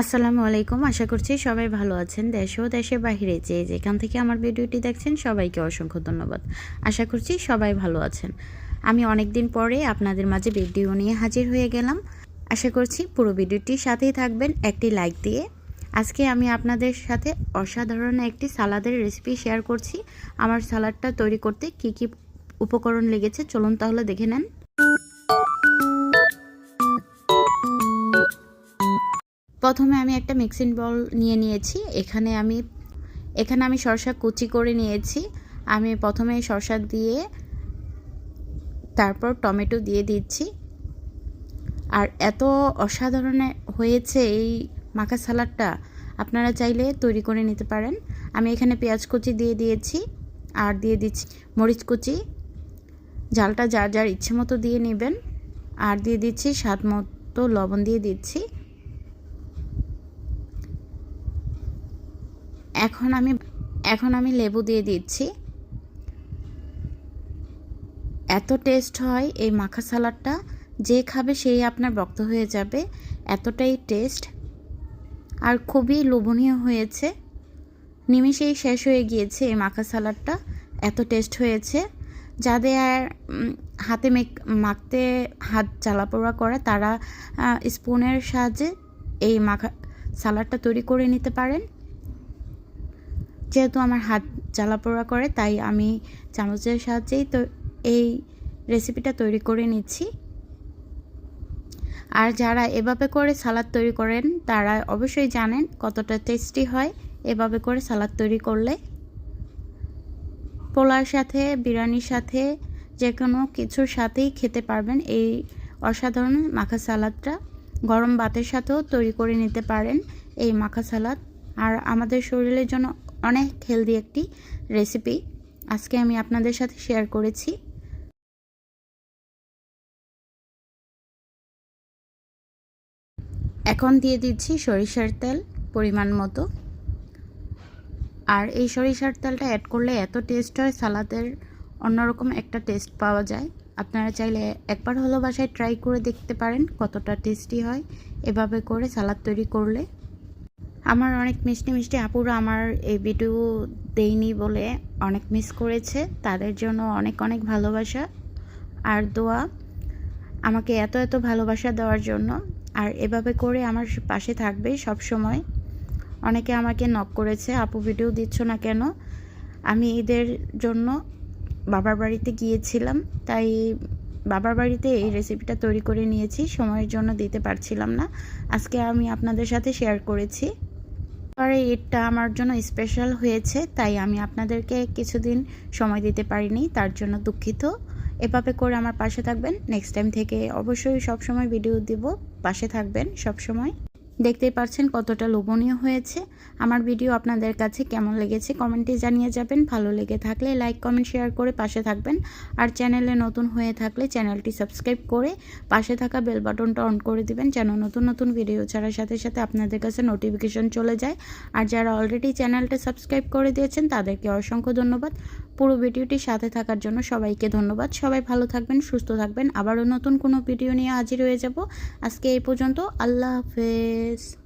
আসসালামু আলাইকুম। আশা করছি সবাই ভালো আছেন দেশ ও দেশের বাহিরে। যে যেখান থেকে আমার ভিডিওটি দেখছেন, সবাইকে অসংখ্য ধন্যবাদ। আশা করছি সবাই ভালো আছেন। আমি অনেক দিন পরে আপনাদের মাঝে ভিডিও নিয়ে হাজির হয়ে গেলাম। আশা করছি পুরো ভিডিওটির সাথেই থাকবেন। একটি লাইক দিয়ে। আজকে আমি আপনাদের সাথে অসাধারণ একটি সালাদের রেসিপি শেয়ার করছি। আমার সালাদটা তৈরি করতে কি কি উপকরণ লেগেছে, চলুন তাহলে দেখে নেন। প্রথমে আমি একটা মিক্সিং বল নিয়ে নিয়েছি। এখানে আমি এখানে আমি শসা কুচি করে নিয়েছি। আমি প্রথমে শসা দিয়ে, তারপর টমেটো দিয়ে দিচ্ছি। আর এত অসাধারণ হয়েছে এই মাখা সালাডটা আপনারা চাইলে তৈরি করে নিতে পারেন। আমি এখানে পেঁয়াজ কুচি দিয়ে দিয়েছি, আর দিয়ে দিচ্ছি মরিচ কুচি। জালটা যার যার ইচ্ছে মতো দিয়ে নেবেন। আর দিয়ে দিচ্ছি স্বাদ মতো লবণ দিয়ে দিচ্ছি। এখন আমি এখন আমি লেবু দিয়ে দিচ্ছি। এত টেস্ট হয় এই মাখা সালাডটা, যে খাবে সেই আপনার বক্ত হয়ে যাবে। এতটাই টেস্ট আর খুবই লোভনীয় হয়েছে। নিমিষেই শেষ হয়ে গিয়েছে এই মাখা সালাডটা। এত টেস্ট হয়েছে। যাদের আর হাতে মেক মাখতে হাত জ্বালাপোড়া করে, তারা স্পুনের সাহায্যে এই মাখা সালাডটা তৈরি করে নিতে পারেন। যেহেতু আমার হাত জ্বালাপোড়া করে, তাই আমি চামচের সাহায্যেই তো এই রেসিপিটা তৈরি করে নিচ্ছি। আর যারা এভাবে করে সালাদ তৈরি করেন, তারা অবশ্যই জানেন কতটা টেস্টি হয় এভাবে করে সালাদ তৈরি করলে। পোলার সাথে, বিরিয়ানির সাথে যে কোনো কিছুর সাথেই খেতে পারবেন এই অসাধারণ মাখা সালাদটা। গরম ভাতের সাথেও তৈরি করে নিতে পারেন এই মাখা সালাদ। আর আমাদের শরীরের জন্য অনেক হেলদি একটি রেসিপি আজকে আমি আপনাদের সাথে শেয়ার করেছি। এখন দিয়ে দিচ্ছি সরিষার তেল পরিমাণ মতো। আর এই সরিষার তেলটা অ্যাড করলে এত টেস্ট হয়, সালাদের অন্যরকম একটা টেস্ট পাওয়া যায়। আপনারা চাইলে একবার হলো বাসায় ট্রাই করে দেখতে পারেন কতটা টেস্টি হয়। এভাবে করে সালাদ তৈরি করলে আমার অনেক মিষ্টি মিষ্টি আপুরা আমার এই ভিডিও দেয়নি বলে অনেক মিস করেছে। তাদের জন্য অনেক অনেক ভালোবাসা আর দোয়া। আমাকে এত এত ভালোবাসা দেওয়ার জন্য। আর এভাবে করে আমার পাশে থাকবে সব সময় অনেকে আমাকে নক করেছে, আপু ভিডিও দিচ্ছ না কেন? আমি ঈদের জন্য বাবার বাড়িতে গিয়েছিলাম, তাই বাবার বাড়িতে এই রেসিপিটা তৈরি করে নিয়েছি। সময়ের জন্য দিতে পারছিলাম না। আজকে আমি আপনাদের সাথে শেয়ার করেছি। পরে ঈদটা আমার জন্য স্পেশাল হয়েছে, তাই আমি আপনাদেরকে কিছুদিন সময় দিতে পারিনি, তার জন্য দুঃখিত। এভাবে করে আমার পাশে থাকবেন নেক্সট টাইম থেকে অবশ্যই সব সময় ভিডিও দিব, পাশে থাকবেন সব সময় দেখতেই পাচ্ছেন কতটা লোভনীয় হয়েছে। আমার ভিডিও আপনাদের কাছে কেমন লেগেছে কমেন্টে জানিয়ে যাবেন। ভালো লেগে থাকলে লাইক, কমেন্ট, শেয়ার করে পাশে থাকবেন। আর চ্যানেলে নতুন হয়ে থাকলে চ্যানেলটি সাবস্ক্রাইব করে পাশে থাকা বেল বাটনটা অন করে দিবেন যেন নতুন নতুন ভিডিও ছাড়ার সাথে সাথে আপনাদের কাছে নোটিফিকেশন চলে যায়। আর যারা অলরেডি চ্যানেলটা সাবস্ক্রাইব করে দিয়েছেন তাদেরকে অসংখ্য ধন্যবাদ। পুরো ভিডিওটির সাথে থাকার জন্য সবাইকে ধন্যবাদ। সবাই ভালো থাকবেন, সুস্থ থাকবেন। আবারও নতুন কোনো ভিডিও নিয়ে হাজির হয়ে যাব। আজকে এই পর্যন্ত। আল্লাহ হাফেজ।